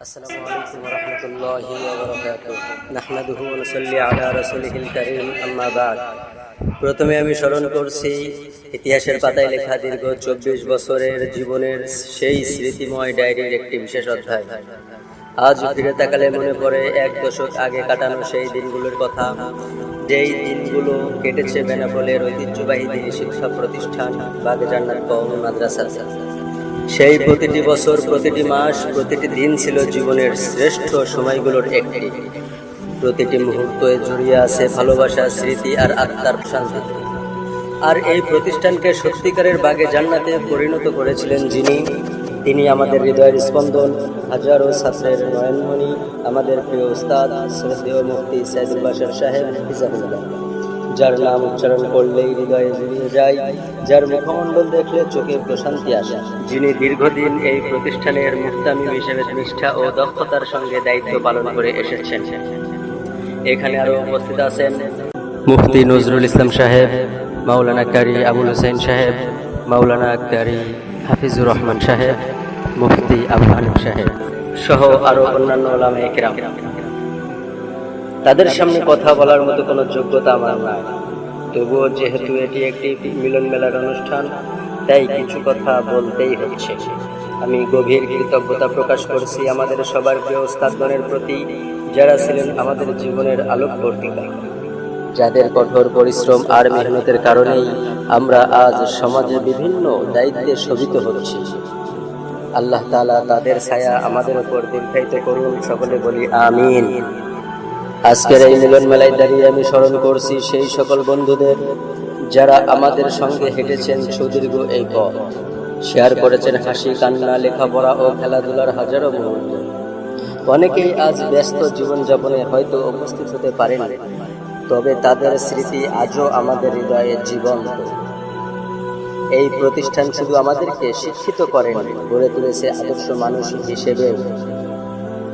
السلام عليكم ورحمة الله وبركاته نحمده ونصلي على رسوله الكريم أما بعد প্রথমে আমি স্মরণ করছি ইতিহাসের পাতায় লেখা দীর্ঘ চব্বিশ বছরের জীবনের সেই স্মৃতিময় ডায়েরির একটি বিশেষ অধ্যায় আজ ফিরে তাকালে মনে পড়ে এক দশক আগে কাটানো সেই দিনগুলোর কথা যেই দিনগুলো কেটেছে বেনাপোলের ঐতিহ্যবাহী দিনী শিক্ষা প্রতিষ্ঠান বাগে জান্নাত কওমি মাদ্রাসা সেই প্রতিটি বছর, প্রতিটি মাস, প্রতিটি দিন ছিল জীবনের শ্রেষ্ঠ সময়গুলোর একটি। প্রতিটি মুহূর্তে জড়িয়ে আছে ভালোবাসা, স্মৃতি আর আত্মার শান্তি আর এই প্রতিষ্ঠানকে সত্যিকারের বাগে জান্নাতে পরিণত করেছিলেন যিনি। তিনি আমাদের হৃদয়ের স্পন্দন, হাজারো ছাত্রের নয়নমণি, আমাদের প্রিয় উস্তাদ, শ্রদ্ধেয় মুফতি সাইদুল বাসার সাহেব হিজাবুল্লাহ যার নাম উচ্চারণ করলেই হৃদয়ে জুড়িয়ে যায়, যার মুখমণ্ডল দেখলে চোখে প্রশান্তি আসে। যিনি দীর্ঘদিন এই প্রতিষ্ঠানের মুক্তামি হিসেবে নিষ্ঠা ও দক্ষতার সঙ্গে দায়িত্ব পালন করে এসেছেন। এখানে আরও উপস্থিত আছেন মুফতি নজরুল ইসলাম সাহেব, মাওলানা কারি আবুল হোসেন সাহেব, মাওলানা কারি হাফিজুর রহমান সাহেব, মুফতি আবু হানিফ সাহেব সহ আরও অন্যান্য ওলামা একরাম তাদের সামনে কথা বলার মতো কোনো যোগ্যতা আমার নাই। তবুও যেহেতু এটি একটি মিলন মেলার অনুষ্ঠান, তাই কিছু কথা বলতেই হচ্ছে। আমি গভীর কৃতজ্ঞতা প্রকাশ করছি আমাদের সবার প্রিয় ওস্তাদগণের প্রতি, যারা ছিলেন আমাদের জীবনের আলোক বর্তিকা যাদের কঠোর পরিশ্রম আর মেহনতের কারণেই আমরা আজ সমাজে বিভিন্ন দায়িত্বে শোভিত হচ্ছি। আল্লাহ তালা তাদের ছায়া আমাদের উপর দীর্ঘায়িত করুন, সকলে বলি আমিন। আজকের এই মিলন মেলায় দাঁড়িয়ে আমি স্মরণ করছি সেই সকল বন্ধুদের যারা আমাদের সঙ্গে হেঁটেছেন সুদীর্ঘ এই পথ। শেয়ার করেছেন হাসি, কান্না, লেখাপড়া ও খেলাধুলার হাজারো মুহূর্ত। অনেকেই আজ ব্যস্ত জীবনযাপনে হয়তো উপস্থিত হতে পারেন তবে তাদের স্মৃতি আজও আমাদের হৃদয়ে জীবন্ত। এই প্রতিষ্ঠান শুধু আমাদেরকে শিক্ষিত করেন, গড়ে তুলেছে আদর্শ মানুষ হিসেবেও।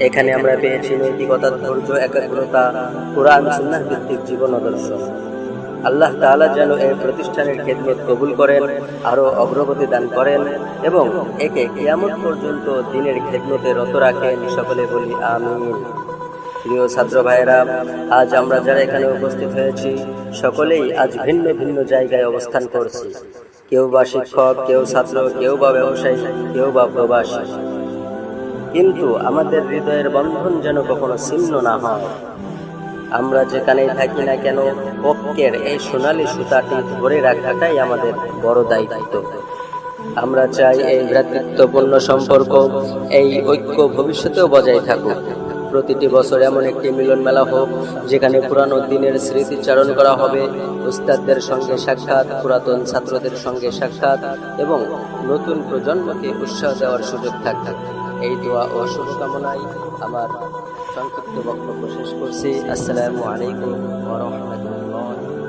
এখানে আমরা পেয়েছি নৈতিকতা, ধৈর্য, একাগ্রতা, কোরআন, সুন্নাহ ভিত্তিক জীবন আদর্শ। আল্লাহ তাআলা যেন এই প্রতিষ্ঠানের খেদমত কবুল করেন, আরও অগ্রগতি দান করেন এবং একে কিয়ামত পর্যন্ত দিনের খেদমতে রত রাখেন সকলে বলি আমিন। প্রিয় ছাত্র ভাইয়েরা, আজ আমরা যারা এখানে উপস্থিত হয়েছি, সকলেই আজ ভিন্ন ভিন্ন জায়গায় অবস্থান করছি। কেউ বা শিক্ষক, কেউ ছাত্র, কেউ বা ব্যবসায়ী, কেউ বা প্রবাসী। কিন্তু আমাদের হৃদয়ের বন্ধন যেন কখনো ছিন্ন না হয়। আমরা যেখানেই থাকি না কেন, পক্ষের এই সোনালি সুতাটি ধরে রাখাটাই আমাদের বড় দায়িত্ব। আমরা চাই এই ভ্রাতৃত্বপূর্ণ সম্পর্ক, এই ঐক্য ভবিষ্যতেও বজায় থাকুক। প্রতিটি বছর এমন একটি মিলন মেলা হোক, যেখানে পুরানো দিনের স্মৃতিচারণ করা হবে, উস্তাদদের সঙ্গে সাক্ষাৎ, পুরাতন ছাত্রদের সঙ্গে সাক্ষাৎ, এবং নতুন প্রজন্মকে উৎসাহ দেওয়ার সুযোগ থাকবে। এই দোয়া ও শুভকামনায় আমার সংক্ষিপ্ত বক্তব্য শেষ করছি। আসসালামু আলাইকুম ওরহমতুল্লাহ রাহমাতুল্লাহি।